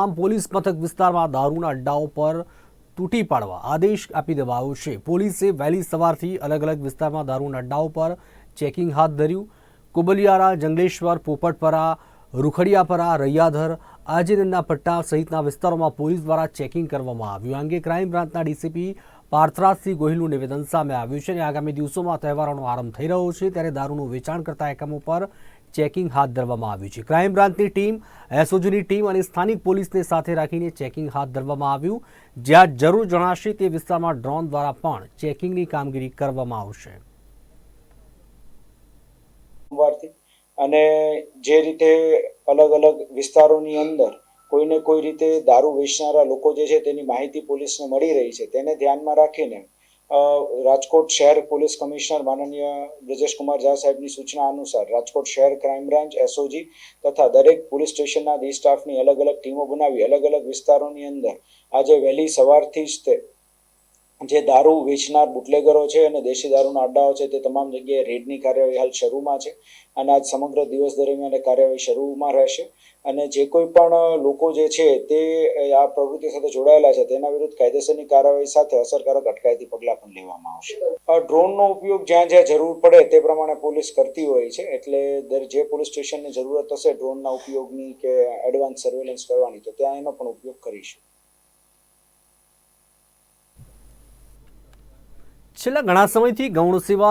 આમ પોલીસ મથક વિસ્તારમાં દારૂના અડ્ડાઓ પર તૂટી પાડવા આદેશ આપી દેવાયો છે. પોલીસે વહેલી સવારથી અલગ અલગ વિસ્તારમાં દારૂના અડ્ડાઓ પર ચેકિંગ હાથ ધર્યું. કુબલિયારા, જંગલેશ્વર, પોપટપરા, રૂખડિયાપરા, રૈયાધર આજીરનના પટ્ટા સહિતના વિસ્તારોમાં પોલીસ દ્વારા ચેકિંગ કરવામાં આવ્યું. આ અંગે ક્રાઇમ બ્રાન્ચના ડીસીપી પાર્થરાજસિંહ ગોહિલનું નિવેદન સામે આવ્યું છે અને આગામી દિવસોમાં તહેવારોનો આરંભ થઈ રહ્યો છે. ત્યારે દારૂનું વેચાણ કરતા એકમો પર ચેકિંગ હાથ ધરવામાં આવ્યું છે. ક્રાઇમ બ્રાન્ચની ટીમ, એસઓજીની ટીમ અને સ્થાનિક પોલીસને સાથે રાખીને ચેકિંગ હાથ ધરવામાં આવ્યું. જ્યાં જરૂર જણાશે તે વિસ્તારમાં ડ્રોન દ્વારા પણ ચેકિંગની કામગીરી કરવામાં આવશે. અને જે રીતે અલગ અલગ વિસ્તારોની અંદર કોઈને કોઈ રીતે દારૂ વેચનારા લોકો જે છે તેની માહિતી પોલીસને મળી રહી છે, તેને ધ્યાનમાં રાખીને રાજકોટ શહેર પોલીસ કમિશનર માનનીય બ્રજેશકુમાર ઝા સાહેબની સૂચના અનુસાર રાજકોટ શહેર ક્રાઇમ બ્રાન્ચ એસઓજી તથા દરેક પોલીસ સ્ટેશનના ડી સ્ટાફની અલગ અલગ ટીમો બનાવી અલગ અલગ વિસ્તારોની અંદર આજે વહેલી સવારથી જ તે જે દારૂ વેચનાર બુટલેગરો છે અને દેશી દારૂના અડ્ડાઓ છે તે તમામ જગ્યાએ રેડની કાર્યવાહી હાલ શરૂમાં છે. અને આજ સમગ્ર દિવસ દરમિયાન કાર્યવાહી શરૂમાં રહેશે. અને જે કોઈ પણ લોકો જે છે તે આ પ્રવૃત્તિ સાથે જોડાયેલા છે તેના વિરુદ્ધ કાયદેસરની કાર્યવાહી સાથે અસરકારક અટકાયતી પગલાં પણ લેવામાં આવશે. ડ્રોનનો ઉપયોગ જ્યાં જ્યાં જરૂર પડે તે પ્રમાણે પોલીસ કરતી હોય છે. એટલે દર જે પોલીસ સ્ટેશનની જરૂરત હશે ડ્રોનના ઉપયોગની કે એડવાન્સ સર્વેલન્સ કરવાની, તો ત્યાં એનો પણ ઉપયોગ કરીશું. છેલ્લા ઘણા સમયથી ગૌણ સેવા